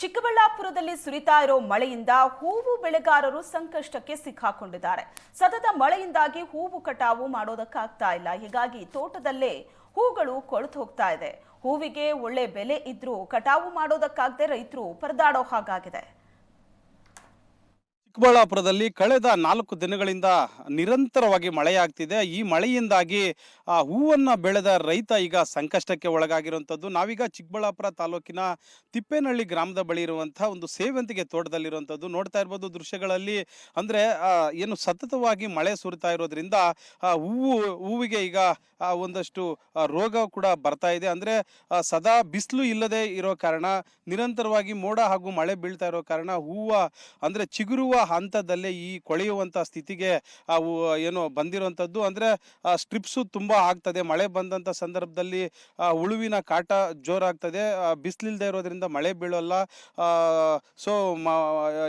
ಚಿಕ್ಕಬಳ್ಳಾಪುರದಲ್ಲಿ ಸುರಿತಾ ಇರೋ ಮಳೆಯಿಂದ ಹೂವು ಬೆಳೆಗಾರರು ಸಂಕಷ್ಟಕ್ಕೆ ಸಿಕ್ಕಾಕೊಂಡಿದ್ದಾರೆ. ಸತತ ಮಳೆಯಿಂದಾಗಿ ಹೂವು ಕಟಾವು ಮಾಡೋದಕ್ಕಾಗ್ತಾ ಇಲ್ಲ. ಹೀಗಾಗಿ ತೋಟದಲ್ಲೇ ಹೂಗಳು ಕೊಳೆತು ಹೋಗ್ತಾ ಇದೆ. ಹೂವಿಗೆ ಒಳ್ಳೆ ಬೆಲೆ ಇದ್ರೂ ಕಟಾವು ಮಾಡೋದಕ್ಕಾಗದೆ ರೈತರು ಪರದಾಡೋ ಹಾಗಾಗಿದೆ. ಚಿಕ್ಕಬಳ್ಳಾಪುರದಲ್ಲಿ ಕಳೆದ ನಾಲ್ಕು ದಿನಗಳಿಂದ ನಿರಂತರವಾಗಿ ಮಳೆಯಾಗ್ತಿದೆ. ಈ ಮಳೆಯಿಂದಾಗಿ, ಆ, ಹೂವನ್ನು ಬೆಳೆದ ರೈತ ಈಗ ಸಂಕಷ್ಟಕ್ಕೆ ಒಳಗಾಗಿರುವಂಥದ್ದು. ನಾವೀಗ ಚಿಕ್ಕಬಳ್ಳಾಪುರ ತಾಲೂಕಿನ ತಿಪ್ಪೇನಹಳ್ಳಿ ಗ್ರಾಮದ ಬಳಿ ಇರುವಂಥ ಒಂದು ಸೇವಂತಿಗೆ ತೋಟದಲ್ಲಿರುವಂಥದ್ದು ನೋಡ್ತಾ ಇರ್ಬೋದು ದೃಶ್ಯಗಳಲ್ಲಿ. ಅಂದರೆ ಏನು ಸತತವಾಗಿ ಮಳೆ ಸುರಿತಾ ಇರೋದ್ರಿಂದ ಹೂವು, ಹೂವಿಗೆ ಈಗ ಒಂದಷ್ಟು ರೋಗ ಕೂಡ ಬರ್ತಾ ಇದೆ. ಅಂದರೆ ಸದಾ ಬಿಸಿಲು ಇಲ್ಲದೆ ಇರೋ ಕಾರಣ, ನಿರಂತರವಾಗಿ ಮೋಡ ಹಾಗೂ ಮಳೆ ಬೀಳ್ತಾ ಇರೋ ಕಾರಣ, ಹೂವು, ಅಂದರೆ ಚಿಗುರುವ ಹಂತದಲ್ಲೇ ಈ ಕೊಳೆಯುವಂಥ ಸ್ಥಿತಿಗೆ ಅವು ಏನು ಬಂದಿರುವಂಥದ್ದು. ಅಂದರೆ ಸ್ಟ್ರಿಪ್ಸು ತುಂಬ ಆಗ್ತದೆ. ಮಳೆ ಬಂದಂಥ ಸಂದರ್ಭದಲ್ಲಿ ಉಳುವಿನ ಕಾಟ ಜೋರಾಗ್ತದೆ. ಬಿಸಿಲಿಲ್ಲದೆ ಇರೋದ್ರಿಂದ ಮಳೆ ಬೀಳೋಲ್ಲ. ಸೊ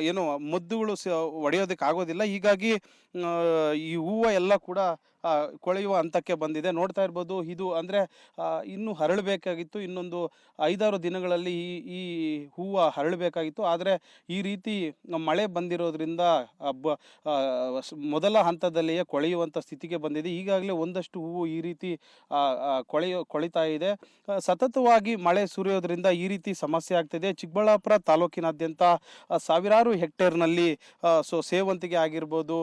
ಏನು ಮದ್ದುಗಳು ಒಡೆಯೋದಕ್ಕೆ ಆಗೋದಿಲ್ಲ. ಹೀಗಾಗಿ ಈ ಹೂವು ಎಲ್ಲ ಕೂಡ ಕೊಳೆಯುವ ಹಂತಕ್ಕೆ ಬಂದಿದೆ. ನೋಡ್ತಾ ಇರ್ಬೋದು. ಇದು ಅಂದರೆ ಇನ್ನು ಹರಳಬೇಕಾಗಿತ್ತು. ಇನ್ನೊಂದು ಐದಾರು ದಿನಗಳಲ್ಲಿ ಈ ಈ ಹೂವು ಹರಳಬೇಕಾಗಿತ್ತು. ಆದರೆ, ಈ ರೀತಿ ಮಳೆ ಬಂದಿರೋದ್ರಿಂದ ಆ, ಹಬ್ಬ ಮೊದಲ ಹಂತದಲ್ಲಿಯೇ ಕೊಳೆಯುವಂಥ ಸ್ಥಿತಿಗೆ ಬಂದಿದೆ. ಈಗಾಗಲೇ ಒಂದಷ್ಟು ಹೂವು ಈ ರೀತಿ ಕೊಳೆಯೋ ಕೊಳಿತಾ ಇದೆ. ಸತತವಾಗಿ ಮಳೆ ಸುರಿಯೋದ್ರಿಂದ ಈ ರೀತಿ ಸಮಸ್ಯೆ ಆಗ್ತಿದೆ. ಚಿಕ್ಕಬಳ್ಳಾಪುರ ತಾಲೂಕಿನಾದ್ಯಂತ ಸಾವಿರಾರು ಹೆಕ್ಟೇರ್ನಲ್ಲಿ ಸೊ ಸೇವಂತಿಗೆ ಆಗಿರ್ಬೋದು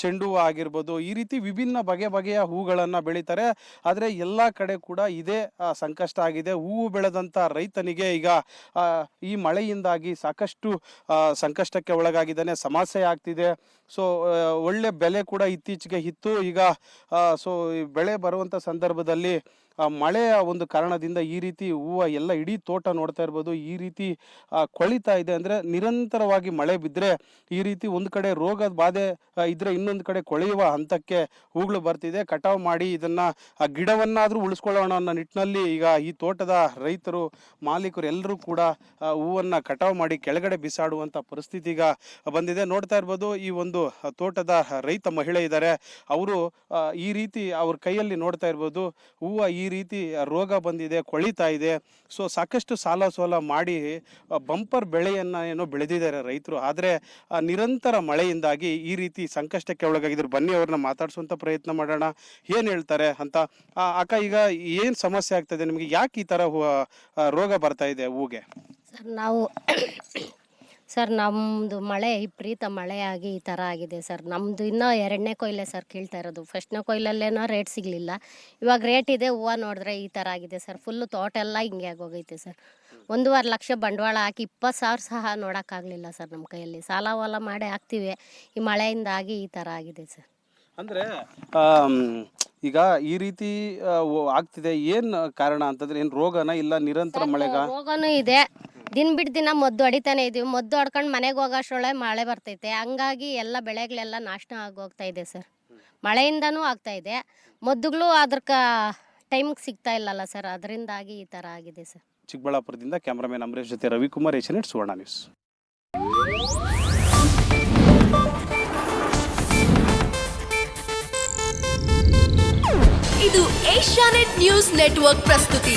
ಚೆಂಡು ಹೂವು ಆಗಿರ್ಬೋದು ಈ ರೀತಿ ವಿಭಿನ್ನ ಬಗೆ ಬಗೆಯ ಹೂಗಳನ್ನು ಬೆಳೀತಾರೆ. ಆದರೆ ಎಲ್ಲ ಕಡೆ ಕೂಡ ಇದೇ ಸಂಕಷ್ಟ ಆಗಿದೆ. ಹೂವು ಬೆಳೆದಂಥ ರೈತನಿಗೆ ಈಗ ಈ ಮಳೆಯಿಂದಾಗಿ ಸಾಕಷ್ಟು ಸಂಕಷ್ಟಕ್ಕೆ ಸಂಕಷ್ಟಕ್ಕೆ ಒಳಗಾಗಿದ್ದಾನೆ ಸಮಸ್ಯೆ ಆಗ್ತಿದೆ. ಸೊ ಒಳ್ಳೆ ಬೆಲೆ ಕೂಡ ಇತ್ತೀಚೆಗೆ ಇತ್ತು ಈಗ ಸೊ ಬೆಳೆ ಬರುವಂಥ ಸಂದರ್ಭದಲ್ಲಿ ಮಳೆಯ ಒಂದು ಕಾರಣದಿಂದ ಈ ರೀತಿ ಹೂವು ಎಲ್ಲ ಇಡೀ ತೋಟ ನೋಡ್ತಾ ಇರ್ಬೋದು. ಈ ರೀತಿ ಕೊಳಿತಾ ಇದೆ ಅಂದರೆ ನಿರಂತರವಾಗಿ ಮಳೆ ಬಿದ್ದರೆ ಈ ರೀತಿ ಒಂದು ಕಡೆ ರೋಗದ ಬಾಧೆ ಇದ್ರೆ ಇನ್ನೊಂದು ಕಡೆ ಕೊಳೆಯುವ ಹಂತಕ್ಕೆ ಹೂಗಳು ಬರ್ತಿದೆ. ಕಟಾವು ಮಾಡಿ ಇದನ್ನ ಗಿಡವನ್ನಾದರೂ ಉಳಿಸ್ಕೊಳ್ಳೋಣ ಅನ್ನೋ ನಿಟ್ಟಿನಲ್ಲಿ ಈಗ ಈ ತೋಟದ ರೈತರು, ಮಾಲೀಕರು ಎಲ್ಲರೂ ಕೂಡ ಹೂವನ್ನ ಕಟಾವು ಮಾಡಿ ಕೆಳಗಡೆ ಬಿಸಾಡುವಂಥ ಪರಿಸ್ಥಿತಿ ಈಗ ಬಂದಿದೆ. ನೋಡ್ತಾ ಇರ್ಬೋದು ಈ ಒಂದು ತೋಟದ ರೈತ ಮಹಿಳೆ ಇದ್ದಾರೆ. ಅವರು ಈ ರೀತಿ ಅವ್ರ ಕೈಯಲ್ಲಿ ನೋಡ್ತಾ ಇರ್ಬೋದು. ಹೂವು ಈ ರೀತಿ ರೋಗ ಬಂದಿದೆ, ಕೊಳಿತಾ ಇದೆ. ಸೊ, ಸಾಕಷ್ಟು ಸಾಲ ಸೋಲ ಮಾಡಿ ಬಂಪರ್ ಬೆಳೆಯನ್ನು ಏನೋ ಬೆಳೆದಿದ್ದಾರೆ ರೈತರು. ಆದರೆ ನಿರಂತರ ಮಳೆಯಿಂದಾಗಿ ಈ ರೀತಿ ಸಂಕಷ್ಟಕ್ಕೆ ಒಳಗಾಗಿದ್ರು. ಬನ್ನಿ ಅವ್ರನ್ನ ಮಾತಾಡ್ಸುವಂಥ ಪ್ರಯತ್ನ ಮಾಡೋಣ. ಏನು ಹೇಳ್ತಾರೆ ಅಂತ ಅಕ್ಕ, ಈಗ ಏನು ಸಮಸ್ಯೆ ಆಗ್ತದೆ ನಿಮಗೆ ಯಾಕೆ ಈ ಥರ ರೋಗ ಬರ್ತಾ ಇದೆ, ಹೂಗೆ? ಸರ್, ನಾವು ಸರ್ ನಮ್ಮದು ಮಳೆ ವಿಪರೀತ ಮಳೆಯಾಗಿ ಈ ಥರ ಆಗಿದೆ ಸರ್. ನಮ್ಮದು ಇನ್ನೂ ಎರಡನೇ ಕೊಯ್ಲೆ ಸರ್ ಕೀಳ್ತಾ ಇರೋದು. ಫಸ್ಟ್ನೇ ಕೊಯ್ಲಲ್ಲೇನೋ ರೇಟ್ ಸಿಗಲಿಲ್ಲ. ಇವಾಗ ರೇಟ್ ಇದೆ ಹೂವು ನೋಡಿದ್ರೆ ಈ ಥರ ಆಗಿದೆ ಸರ್. ಫುಲ್ಲು ತೋಟ ಎಲ್ಲ ಹಿಂಗೆ ಆಗೋಗೈತೆ ಸರ್. ಒಂದೂವರೆ ಲಕ್ಷ ಬಂಡವಾಳ ಹಾಕಿ ಇಪ್ಪತ್ತು ಸಾವಿರ ಸಹ ನೋಡೋಕ್ಕಾಗಲಿಲ್ಲ ಸರ್ ನಮ್ಮ ಕೈಯಲ್ಲಿ. ಸಾಲ ಹೊಲ ಮಾಡಿ ಹಾಕ್ತೀವಿ. ಈ ಮಳೆಯಿಂದಾಗಿ ಈ ಥರ ಆಗಿದೆ ಸರ್. ಅಂದ್ರೆ ಈಗ ಈ ರೀತಿ ಆಗ್ತಿದೆ. ಏನು ಕಾರಣ ಅಂತಂದ್ರೆ ಏನು ರೋಗನ ಇಲ್ಲ ನಿರಂತರ ಮಳೆಗ? ರೋಗನೂ ಇದೆ. ದಿನ ಬಿಟ್ಟು ದಿನ ಮದ್ದು ಹೊಡಿತಾನೆ ಇದೀವಿ. ಮದ್ದು ಹೊಡ್ಕೊಂಡು ಮನೆಗೆ ಹೋಗೋಷ್ಟೊಳೆ ಮಳೆ ಬರ್ತೈತೆ. ಹಂಗಾಗಿ ಎಲ್ಲ ಬೆಳೆಗಳೆಲ್ಲ ನಾಶ ಆಗೋಗ್ತಾ ಇದೆ ಸರ್. ಮಳೆಯಿಂದನೂ ಆಗ್ತಾ ಇದೆ. ಮದ್ದುಗಳು ಅದಕ್ಕೆ ಟೈಮ್ಗೆ ಸಿಗ್ತಾ ಇಲ್ಲಲ್ಲ ಸರ್. ಅದರಿಂದಾಗಿ ಈ ಥರ ಆಗಿದೆ ಸರ್. ಚಿಕ್ಕಬಳ್ಳಾಪುರದಿಂದ ಕ್ಯಾಮ್ರಾಮನ್ ಅಂಬರೀಶ್ ಜೊತೆ ರವಿಕುಮಾರ್ ಏಷ್ಯನೆಟ್ ಸುವರ್ಣ ನ್ಯೂಸ್. ಇದು ಏಷ್ಯಾನೆಟ್ ನ್ಯೂಸ್ ನೆಟ್ವರ್ಕ್ ಪ್ರಸ್ತುತಿ.